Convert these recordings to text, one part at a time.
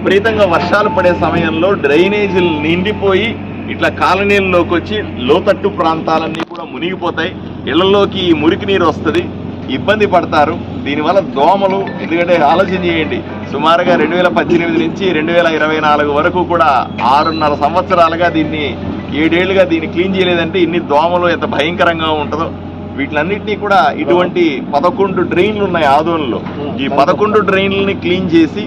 విపరీతంగా వర్షాలు పడే సమయంలో డ్రైనేజీలు నిండిపోయి ఇట్లా కాలనీల్లోకి వచ్చి లోతట్టు ప్రాంతాలన్నీ కూడా మునిగిపోతాయి. ఇళ్ళలోకి ఈ మురికి నీరు వస్తుంది. ఇబ్బంది పడతారు. దీనివల్ల దోమలు ఎందుకంటే ఆలోచన చేయండి. సుమారుగా రెండు వేల పద్దెనిమిది నుంచి రెండు వేల ఇరవై నాలుగు వరకు కూడా ఆరున్నర సంవత్సరాలుగా దీన్ని ఏడేళ్ళుగా దీన్ని క్లీన్ చేయలేదంటే ఇన్ని దోమలు ఎంత భయంకరంగా ఉంటుందో. వీటిలన్నింటినీ కూడా ఇటువంటి పదకొండు డ్రైన్లు ఉన్నాయి ఆదోన్లో. ఈ పదకొండు డ్రైన్లని క్లీన్ చేసి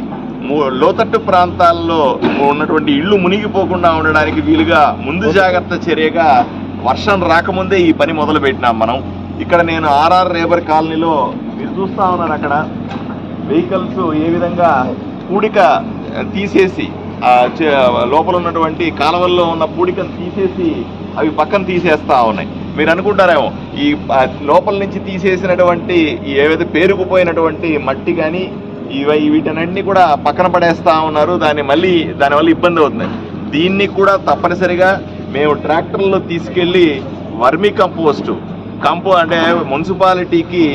లోతట్టు ప్రాంతాల్లో ఉన్నటువంటి ఇళ్ళు మునిగిపోకుండా ఉండడానికి వీలుగా ముందు జాగ్రత్త చర్యగా వర్షం రాకముందే ఈ పని మొదలు పెట్టినాం మనం. ఇక్కడ నేను ఆర్ఆర్ రేబర్ కాలనీలో మీరు చూస్తా ఉన్నారు అక్కడ. వెహికల్స్ ఏ విధంగా పూడిక తీసేసి లోపల ఉన్నటువంటి కాలువల్లో ఉన్న పూడికను తీసేసి అవి పక్కన తీసేస్తా ఉన్నాయి. మీరు అనుకుంటారేమో ఈ లోపల నుంచి తీసేసినటువంటి ఏవైతే పేరుకుపోయినటువంటి మట్టి కానీ ఇవి వీటన్నింటినీ కూడా పక్కన పడేస్తా ఉన్నారు. దాన్ని మళ్ళీ దానివల్ల ఇబ్బంది అవుతుంది. దీన్ని కూడా తప్పనిసరిగా మేము ట్రాక్టర్లో తీసుకెళ్ళి వర్మీ కంపోస్ట్ కంపో అంటే మున్సిపాలిటీకి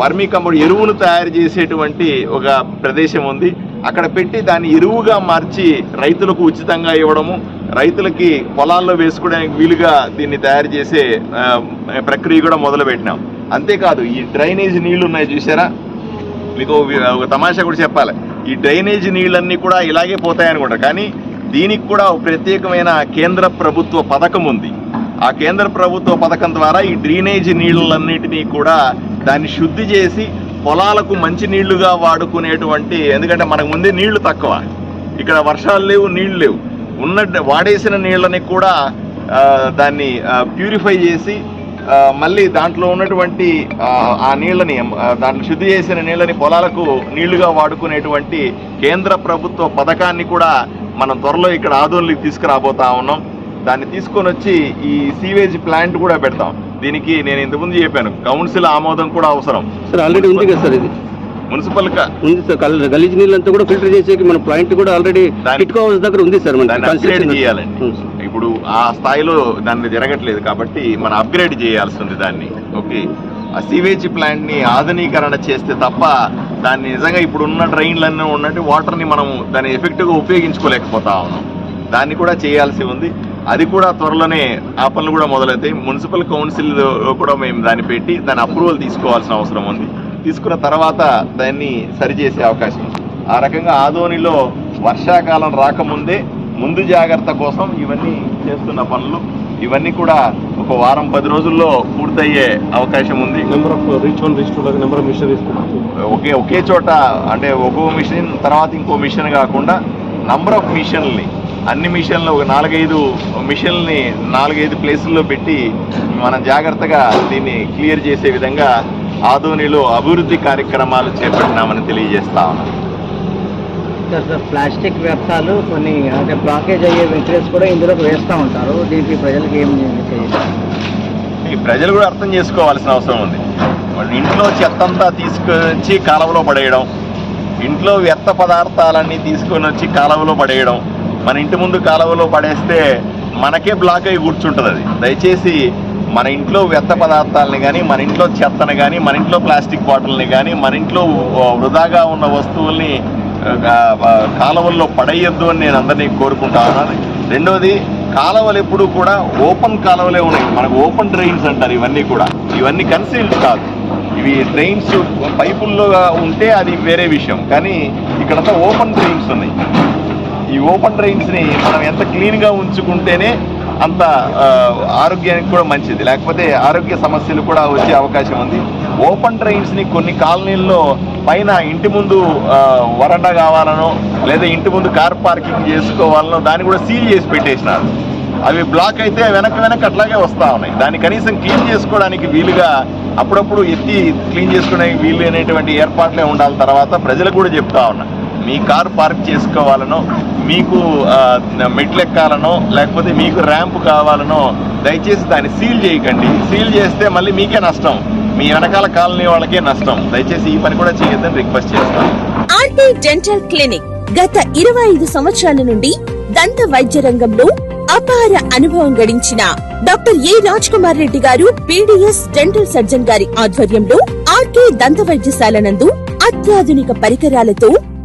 వర్మీ కంపోస్ట్ ఎరువును తయారు చేసేటువంటి ఒక ప్రదేశం ఉంది. అక్కడ పెట్టి దాన్ని ఎరువుగా మార్చి రైతులకు ఉచితంగా ఇవ్వడము రైతులకి పొలాల్లో వేసుకోవడానికి వీలుగా దీన్ని తయారు చేసే ప్రక్రియ కూడా మొదలు పెట్టినాం అంతేకాదు ఈ డ్రైనేజ్ నీళ్ళు ఉన్నాయి చూసారా? మీకు ఒక- తమాషా కూడా చెప్పాలి. ఈ డ్రైనేజ్ నీళ్ళన్నీ కూడా ఇలాగే పోతాయి కానీ దీనికి కూడా ప్రత్యేకమైన కేంద్ర ప్రభుత్వ పథకం ఉంది. ఆ కేంద్ర ప్రభుత్వ పథకం ద్వారా ఈ డ్రైనేజ్ నీళ్ళన్నిటినీ కూడా దాన్ని శుద్ధి చేసి పొలాలకు మంచి నీళ్ళుగా వాడుకునేటువంటి ఎందుకంటే మనకు ముందే నీళ్ళు తక్కువ. ఇక్కడ వర్షాలు లేవు నీళ్ళు లేవు. ఉన్న వాడేసిన నీళ్ళని కూడా దాన్ని ప్యూరిఫై చేసి మళ్ళీ దాంట్లో ఉన్నటువంటి ఆ, నీళ్ళని దాంట్లో శుద్ధి చేసిన నీళ్ళని పొలాలకు నీళ్ళుగా వాడుకునేటువంటి కేంద్ర ప్రభుత్వ పథకాన్ని కూడా మనం త్వరలో ఇక్కడ ఆదోళనకి తీసుకురాబోతా ఉన్నాం. దాన్ని తీసుకొని వచ్చి ఈ సీవేజ్ ప్లాంట్ కూడా పెడతాం. దీనికి నేను ఇంతకుముందు చెప్పాను కౌన్సిల్ ఆమోదం కూడా అవసరం. సార్ ఆల్రెడీ ఉంది కదా సార్ ఇది? మున్సిపల్ ఉంది సార్ గలీజ్ నీళ్ళంతా కూడా ఫిల్టర్ చేసేకి మన పాయింట్ కూడా ఆల్రెడీ దగ్గర ఉంది సార్ చేయాలండి. ఇప్పుడు ఆ స్థాయిలో దాన్ని జరగట్లేదు కాబట్టి మనం అప్గ్రేడ్ చేయాల్సి ఉంది దాన్ని. ఓకే ఆ సీవేజ్ ప్లాంట్ని ఆధునీకరణ చేస్తే తప్ప దాన్ని నిజంగా ఇప్పుడు ఉన్న డ్రైన్లన్నీ ఉన్నట్టు వాటర్ని మనం దాన్ని ఎఫెక్టివ్గా ఉపయోగించుకోలేకపోతా ఉన్నాం. దాన్ని కూడా చేయాల్సి ఉంది. అది కూడా త్వరలోనే ఆ పనులు కూడా మొదలవుతాయి. మున్సిపల్ కౌన్సిల్ కూడా మేము దాన్ని పెట్టి దాని అప్రూవల్ తీసుకోవాల్సిన అవసరం ఉంది. తీసుకున్న తర్వాత దాన్ని సరిచేసే అవకాశం ఉంది. ఆ రకంగా ఆదోనిలో వర్షాకాలం రాకముందే ముందు జాగ్రత్త కోసం ఇవన్నీ చేస్తున్న పనులు. ఇవన్నీ కూడా ఒక వారం పది రోజుల్లో పూర్తయ్యే అవకాశం ఉంది. Number of reach one reach two లాగా నెంబర్ ఆఫ్ మిషనరీస్ ఒకే ఒకే చోట అంటే ఒక్కో మిషన్ తర్వాత ఇంకో మిషన్ కాకుండా నంబర్ ఆఫ్ మిషన్లని అన్ని మిషన్లు ఒక నాలుగైదు మిషన్లని నాలుగైదు ప్లేసుల్లో పెట్టి మనం జాగ్రత్తగా దీన్ని క్లియర్ చేసే విధంగా ఆదోనిలో అభివృద్ధి కార్యక్రమాలు చేపట్టినామని తెలియజేస్తా ఉన్నాం. సార్ సార్ ప్లాస్టిక్ వ్యర్థాలు కొన్ని అంటే బ్లాకేజ్ అయ్యే వెంచర్స్ కూడా ఇందులోకి వేస్తూ ఉంటారు. దీనికి ప్రజలకు ఏం చేయాలి ఈ ప్రజలు కూడా అర్థం చేసుకోవాల్సిన అవసరం ఉంది. వాళ్ళ ఇంట్లో చెత్త అంతా తీసుకొచ్చి కాలువలో పడేయడం ఇంట్లో వ్యర్థ పదార్థాలన్నీ తీసుకొని వచ్చి కాలువలో పడేయడం మన ఇంటి ముందు కాలువలో పడేస్తే మనకే బ్లాక్ అయి కూర్చుంటుంది అది. దయచేసి మన ఇంట్లో వ్యర్థ పదార్థాలని కానీ మన ఇంట్లో చెత్తని కానీ మన ఇంట్లో ప్లాస్టిక్ బాటిల్ని కానీ మన ఇంట్లో వృధాగా ఉన్న వస్తువుల్ని కాలువల్లో పడేయొద్దు అని నేను అందరినీ కోరుకుంటా ఉన్నాను రెండోది కాలువలు ఎప్పుడు కూడా ఓపెన్ కాలువలే ఉన్నాయి. మనకు ఓపెన్ డ్రైన్స్ అంటారు ఇవన్నీ కూడా. ఇవన్నీ కన్సీల్డ్ కాదు. ఇవి డ్రైన్స్ పైపుల్లో ఉంటే అది వేరే విషయం. కానీ ఇక్కడంతా ఓపెన్ డ్రైన్స్ ఉన్నాయి. ఈ ఓపెన్ డ్రైన్స్ని మనం ఎంత క్లీన్గా ఉంచుకుంటేనే అంత ఆరోగ్యానికి కూడా మంచిది. లేకపోతే ఆరోగ్య సమస్యలు కూడా వచ్చే అవకాశం ఉంది. ఓపెన్ డ్రైన్స్ని కొన్ని కాలనీల్లో పైన ఇంటి ముందు వరండా కావాలనో లేదా ఇంటి ముందు కార్ పార్కింగ్ చేసుకోవాలనో దాన్ని కూడా సీల్ చేసి పెట్టేసినారు. అవి బ్లాక్ అయితే వెనక వెనక అట్లాగే వస్తూ ఉన్నాయి. దాన్ని కనీసం క్లీన్ చేసుకోవడానికి వీలుగా అప్పుడప్పుడు ఎత్తి క్లీన్ చేసుకోవడానికి వీలు అనేటువంటి ఏర్పాట్లే ఉండాలి. తర్వాత ప్రజలకు కూడా చెప్తా ఉన్నా. మీ కారు పార్క్ చేసుకోవాలనో మీకు మెట్లెక్కాలనో లేకపోతే మీకు ర్యాంప్ కావాలనో దయచేసి దాన్ని సీల్ చేయకండి. సీల్ చేస్తే మళ్ళీ మీకే నష్టం. మీ వెనకాల కాలనీ వాళ్ళకే నష్టం. దయచేసి ఈ పని కూడా చేయొద్దని రిక్వెస్ట్ చేస్తాను. ఆర్టీ డెంటల్ క్లినిక్ గత ఇరవై ఐదు సంవత్సరాల నుండి దంత వైద్య రంగంలో అపార అనుభవం గడించిన డాక్టర్ ఏ రాజ్ కుమార్ రెడ్డి గారు పీడిఎస్ డెంటల్ సర్జన్ గారి ఆధ్వర్యంలో ఆర్కే దంత వైద్యశాల నందు అత్యాధునిక పరికరాలతో